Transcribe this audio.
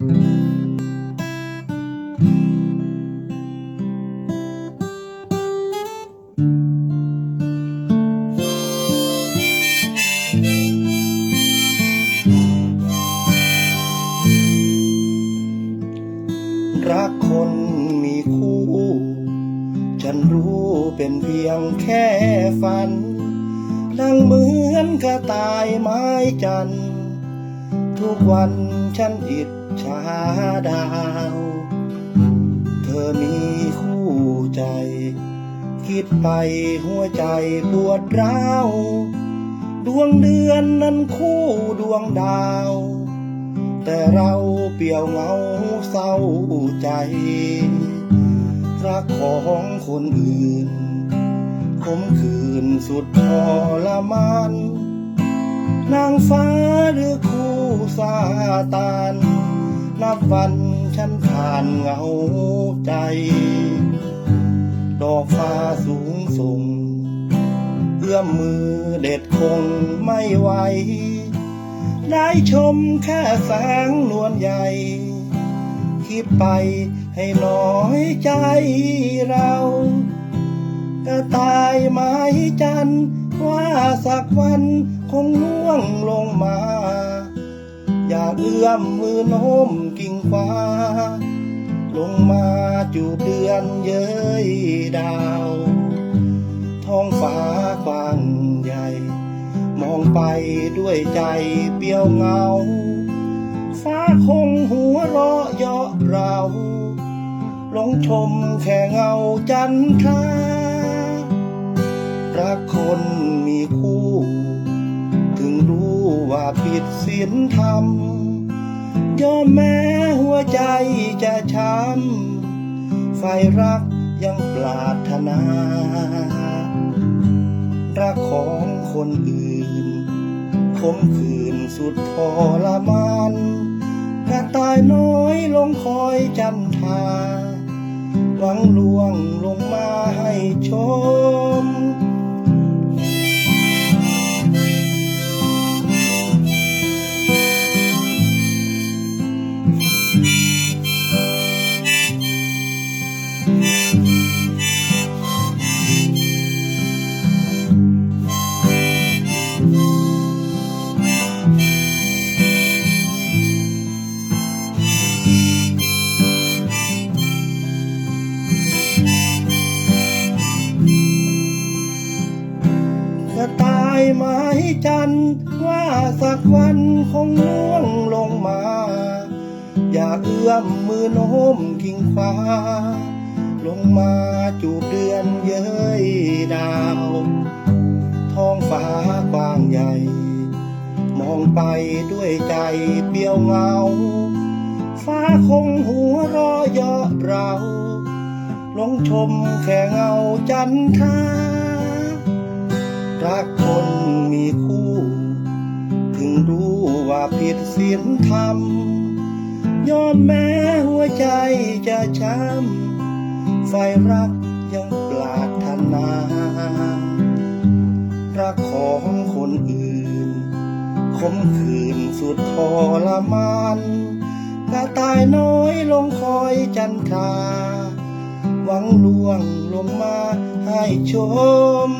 รักคนมีคู่ ฉันรู้เป็นเพียงแค่ฝัน ดังเหมือนกระต่ายไม้จันทร์ทุกวันฉันอิจ ฉาดาว เธอมีคู่ใจ คิดไปหัวใจปวดร้าว ดวงเดือนนั้นคู่ดวงดาว แต่เราเปี่ยวเงาเศร้าใจรักของคนอื่นคมคืนสุดทรมานนางฟ้าหรือคู่ซาตาน นับวันฉันผ่านเหงาใจ ดอกฟ้าสูงส่งเอื้อมมือเด็ดคงไม่ไหว ได้ชมแค่แสงนวลใหญ่ คิดไปให้น้อยใจเราก็ตายไม้จันว่าสักวันคงล่วงลงมา อยากเอื้อมมือโน้มกิ่งฟ้า ลงมาจูบเดือนเย้ยดาว ท้องฟ้ากว้างใหญ่ มองไปด้วยใจเปลี่ยวเงา ฟ้าคงหัวเราะเยาะเราหลงชมแค่เงาจันทรารักคนมีคู่ ผิดศีลธรรม ยอมแม้หัวใจจะช้ำไฟรักยังปรารถนา รักของคนอื่นคมคืนสุดทรมานกระตายน้อยลงคอยจันทา หวังลวงลงมาให้ชมายไหมจันทร์ว่าสักวันคงล่วงลงมา อย่าเอื้อมมือโน้มกิ่งฟ้า ลงมาจูบเดือนเย้ยดาวท้องฟ้ากว้างใหญ่ มองไปด้วยใจเปลี่ยวเงา ฟ้าคงหัวรอเยาะเรา ลงชมแค่เงาจันทรารักคนมี คู่ ถึงรู้ว่าผิดศีลธรรม ยอมแม้หัวใจจะช้ำไฟรักยังปรารถนารักของคนอื่นคมคืนสุดทรมานกระตายน้อยลงคอยจันทราหวังลวงลงมาให้ชม